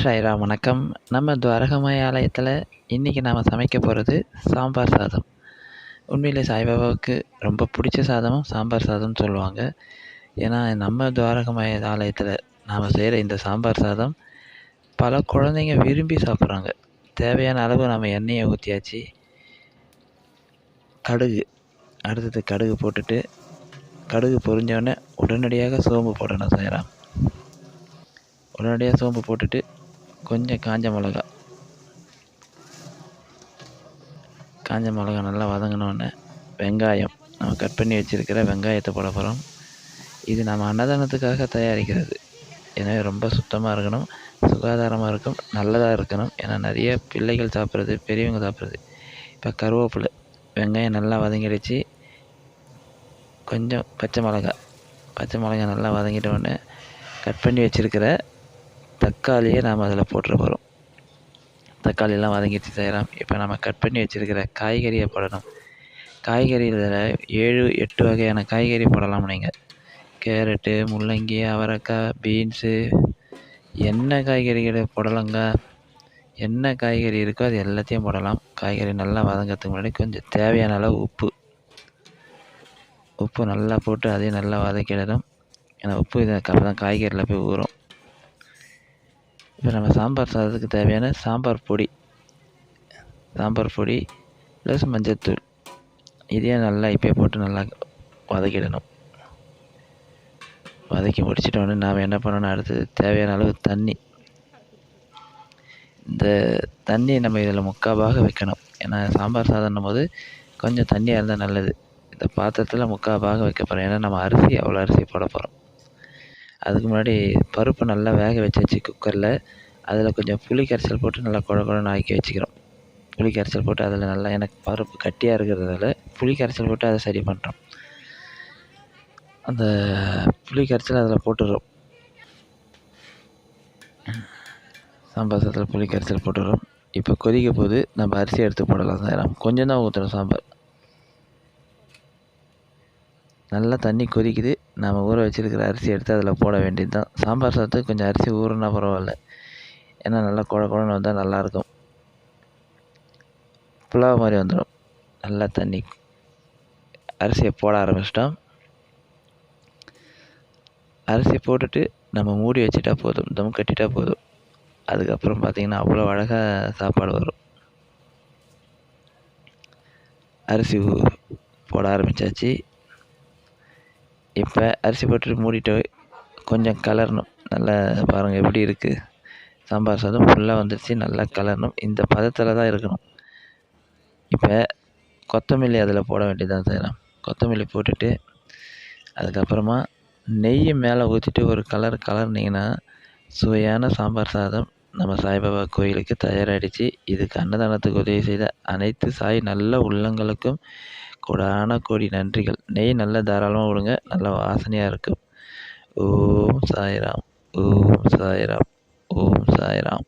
ஷைராம் வணக்கம். நம்ம துவாரகமாய் ஆலயத்தில் இன்றைக்கி நாம் சமைக்க போகிறது சாம்பார் சாதம். உண்மையிலே சாய்பாபாவுக்கு ரொம்ப பிடிச்ச சாதமும் சாம்பார் சாதம்னு சொல்லுவாங்க. ஏன்னா நம்ம துவாரகமய ஆலயத்தில் நாம் செய்கிற இந்த சாம்பார் சாதம் பல குழந்தைங்க விரும்பி சாப்பிட்றாங்க. தேவையான அளவு நம்ம எண்ணெயை ஊற்றியாச்சு கடுகு அடுத்தது கடுகு போட்டுட்டு கடுகு பொரிஞ்சோடனே உடனடியாக சோம்பு போடணும் சாய்ராம் உடனடியாக சோம்பு போட்டுட்டு கொஞ்சம் காஞ்ச மிளகா. காஞ்ச மிளகா நல்லா வதங்கினோடனே வெங்காயம். நம்ம கட் பண்ணி வச்சுருக்கிற வெங்காயத்தை போட போகிறோம் இது நம்ம அன்னதானத்துக்காக தயாரிக்கிறது. எனவே ரொம்ப சுத்தமாக இருக்கணும் சுகாதாரமாக இருக்கும் நல்லதாக இருக்கணும். ஏன்னா நிறைய பிள்ளைகள் சாப்பிட்றது பெரியவங்க சாப்பிட்றது. இப்போ கருவேப்பிலை வெங்காயம் நல்லா வதங்கிடுச்சு. கொஞ்சம் பச்சை மிளகா. பச்சை மிளகா நல்லா வதங்கிட்ட உடனே கட் பண்ணி வச்சுருக்கிற தக்காளியை நாம் அதில் போட்டுற போகிறோம் தக்காளியெல்லாம் வதங்கிட்டு செய்கிறோம் இப்போ நம்ம கட் பண்ணி வச்சுருக்கிற காய்கறியை போடணும். காய்கறியில் ஏழு எட்டு வகையான காய்கறி போடலாம் நீங்கள் கேரட்டு முள்ளங்கி அவரைக்காய் பீன்ஸு என்ன காய்கறிகளை போடலாங்க? என்ன காய்கறி இருக்கோ அது எல்லாத்தையும் போடலாம். காய்கறி நல்லா வதங்கிறதுக்கு முன்னாடி கொஞ்சம் தேவையான அளவு உப்பு. உப்பு நல்லா போட்டு அதையும் நல்லா வதக்கிடணும். ஏன்னா உப்பு இதுக்கப்புறம் தான் காய்கறியில் போய் ஊறும். இப்போ நம்ம சாம்பார் சாதத்துக்கு தேவையான சாம்பார் பொடி. சாம்பார் பொடி ப்ளஸ் மஞ்சத்தூள். இதையும் நல்லா இப்போ போட்டு நல்லா வதக்கிடணும். வதக்கி முடிச்சிட்டோன்னே நாம் என்ன பண்ணணும்? அடுத்தது தேவையான அளவு தண்ணி. இந்த தண்ணி நம்ம இதில் முக்காபாக வைக்கணும். ஏன்னா சாம்பார் சாதம்னும் போது கொஞ்சம் தண்ணியாக இருந்தால் நல்லது. இந்த பாத்திரத்தில் முக்கால் பாகம் வைக்க போகிறோம் ஏன்னா நம்ம அரிசி அவ்வளோ அரிசி போட போகிறோம் அதுக்கு முன்னாடி பருப்பை நல்லா வேக வச்சாச்சு குக்கரில் அதில் கொஞ்சம் புளி கரைசல் போட்டு நல்லா குழ குழன்னு ஆக்கி வச்சுக்கிறோம். புளி கரைசல் போட்டு அதில் நல்லா எனக்கு பருப்பு கட்டியாக இருக்கிறதால புளி கரைசல் போட்டு அதை சரி பண்ணுறோம் அந்த புளி கரைசல் அதில் போட்டுடுறோம் சாம்பார் சாதத்தில் புளி கரைசல் போட்டுடுறோம் இப்போ கொதிக்க போது நம்ம அரிசி எடுத்து போடலாம் சார் கொஞ்சம் தான் ஊற்றுறோம் சாம்பார். நல்லா தண்ணி கொதிக்குது. நம்ம ஊற வச்சுருக்கிற அரிசி எடுத்து அதில் போட வேண்டியது தான் சாம்பார் சாதத்துக்கு கொஞ்சம் அரிசி ஊறுனா பரவாயில்ல. ஏன்னா நல்லா குழ குழன்னு வந்தால் நல்லாயிருக்கும். புலாவ் மாதிரி வந்துடும். நல்லா தண்ணி அரிசியை போட ஆரம்பிச்சிட்டோம். அரிசி போட்டுட்டு நம்ம மூடி வச்சுட்டா போதும். தம் கட்டிட்டா போதும். அதுக்கப்புறம் பார்த்திங்கன்னா அவ்வளோ அழகாக சாப்பாடு வரும். அரிசி போட ஆரம்பித்தாச்சு இப்போ அரிசி போட்டுட்டு மூடிட்டு கொஞ்சம் கலரணும். நல்லா பாருங்கள் எப்படி இருக்குது சாம்பார் சாதம் ஃபுல்லாக வந்துடுச்சு நல்லா கலரணும். இந்த பதத்தில் தான் இருக்கணும். இப்போ கொத்தமல்லி அதில் போட வேண்டியதான் செய்யலாம் கொத்தமல்லி போட்டுட்டு அதுக்கப்புறமா நெய் மேலே ஊற்றிட்டு ஒரு கலர் கலர்னிங்கன்னா சுவையான சாம்பார் சாதம் நம்ம சாய்பாபா கோயிலுக்கு தயாராகிடுச்சு இதுக்கு அன்னதானத்துக்கு உதவி செய்த அனைத்து சாய் நல்ல உள்ளங்களுக்கும் கோடான கோடி நன்றிகள். நெய் நல்லா தாராளமாக விடுங்க. நல்லா வாசனையாக இருக்கும். ஓம் சாய்ராம். ஓம் சாய்ராம். ஓம் சாய்ராம்.